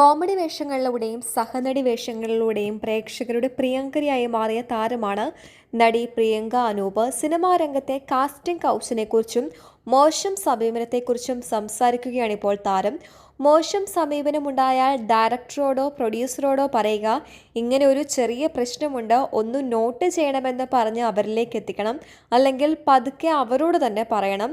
Comedy വേഷങ്ങളിലൂടെയും സഹനടി വേഷങ്ങളിലൂടെയും പ്രേക്ഷകരുടെ പ്രിയങ്കരിയായി മാറിയ താരമാണ് നടി പ്രിയങ്ക അനൂപ്. സിനിമാ രംഗത്തെ കാസ്റ്റിംഗ് കൗച്ചിനെക്കുറിച്ചും മോശം സമീപനത്തെക്കുറിച്ചും സംസാരിക്കുകയാണ് ഇപ്പോൾ താരം. മോശം സമീപനമുണ്ടായാൽ ഡയറക്ടറോടോ പ്രൊഡ്യൂസറോടോ പറയുക ഇങ്ങനെ ഒരു ചെറിയ പ്രശ്നമുണ്ട് ഒന്ന് നോട്ട് ചെയ്യണമെന്ന് പറഞ്ഞ് അവരിലേക്ക് എത്തിക്കണം അല്ലെങ്കിൽ പതുക്കെ അവരോട് തന്നെ പറയണം.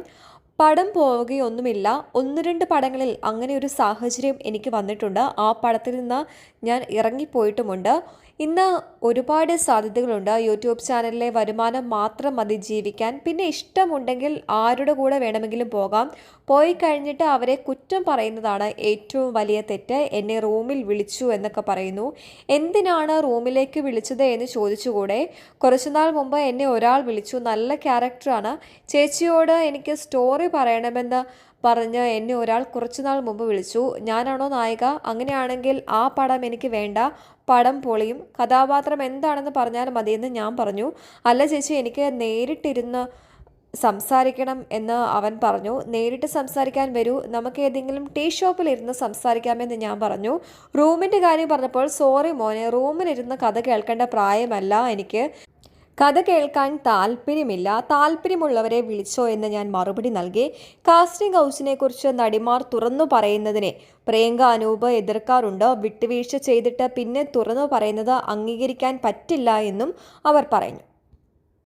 പടം പോവുകയൊന്നുമില്ല. ഒന്ന് രണ്ട് പടങ്ങളിൽ അങ്ങനെ ഒരു സാഹചര്യം എനിക്ക് വന്നിട്ടുണ്ട്. ആ പടത്തിൽ നിന്ന് ഞാൻ ഇറങ്ങിപ്പോയിട്ടുമുണ്ട്. ഇന്ന് ഒരുപാട് സാധ്യതകളുണ്ട്. യൂട്യൂബ് ചാനലിലെ വരുമാനം മാത്രം മതി ജീവിക്കാൻ. പിന്നെ ഇഷ്ടമുണ്ടെങ്കിൽ ആരുടെ കൂടെ വേണമെങ്കിലും പോകാം. പോയി കഴിഞ്ഞിട്ട് അവരെ കുറ്റം പറയുന്നതാണ് ഏറ്റവും വലിയ തെറ്റ്. എന്നെ റൂമിൽ വിളിച്ചു എന്നൊക്കെ പറയുന്നു. എന്തിനാണ് റൂമിലേക്ക് വിളിച്ചത് എന്ന് ചോദിച്ചുകൂടെ? കുറച്ചുനാൾ മുമ്പ് എന്നെ ഒരാൾ വിളിച്ചു. നല്ല ക്യാരക്ടറാണ്. ചേച്ചിയോട് എനിക്ക് സ്റ്റോറി പറയണമെന്ന് പറഞ്ഞ് എന്നെ ഒരാൾ കുറച്ചുനാൾ മുമ്പ് വിളിച്ചു. ഞാനാണോ നായിക? അങ്ങനെയാണെങ്കിൽ ആ പടം എനിക്ക് വേണ്ട. പടം പൊളിയും. കഥാപാത്രം എന്താണെന്ന് പറഞ്ഞാൽ മതിയെന്ന് ഞാൻ പറഞ്ഞു. അല്ല ചേച്ചി എനിക്ക് നേരിട്ടിരുന്ന് സംസാരിക്കണം എന്ന് അവൻ പറഞ്ഞു. നേരിട്ട് സംസാരിക്കാൻ വരൂ. നമുക്ക് ഏതെങ്കിലും ടീ ഷോപ്പിൽ ഇരുന്ന് സംസാരിക്കാമെന്ന് ഞാൻ പറഞ്ഞു. റൂമിന്റെ കാര്യം പറഞ്ഞപ്പോൾ സോറി മോനെ റൂമിലിരുന്ന് കഥ കേൾക്കേണ്ട പ്രായമല്ല എനിക്ക്. കഥ കേൾക്കാൻ താല്പര്യമില്ല. താല്പര്യമുള്ളവരെ വിളിച്ചോ എന്ന് ഞാൻ മറുപടി നൽകി. കാസ്റ്റിംഗ് ഹൗസിനെ കുറിച്ച് നടിമാർ തുറന്നു പറയുന്നതിനെ പ്രിയങ്ക അനൂപ് എതിർക്കാറുണ്ട്. വിട്ടുവീഴ്ച ചെയ്തിട്ട് പിന്നെ തുറന്നു പറയുന്നത് അംഗീകരിക്കാൻ പറ്റില്ല എന്നും അവർ പറഞ്ഞു.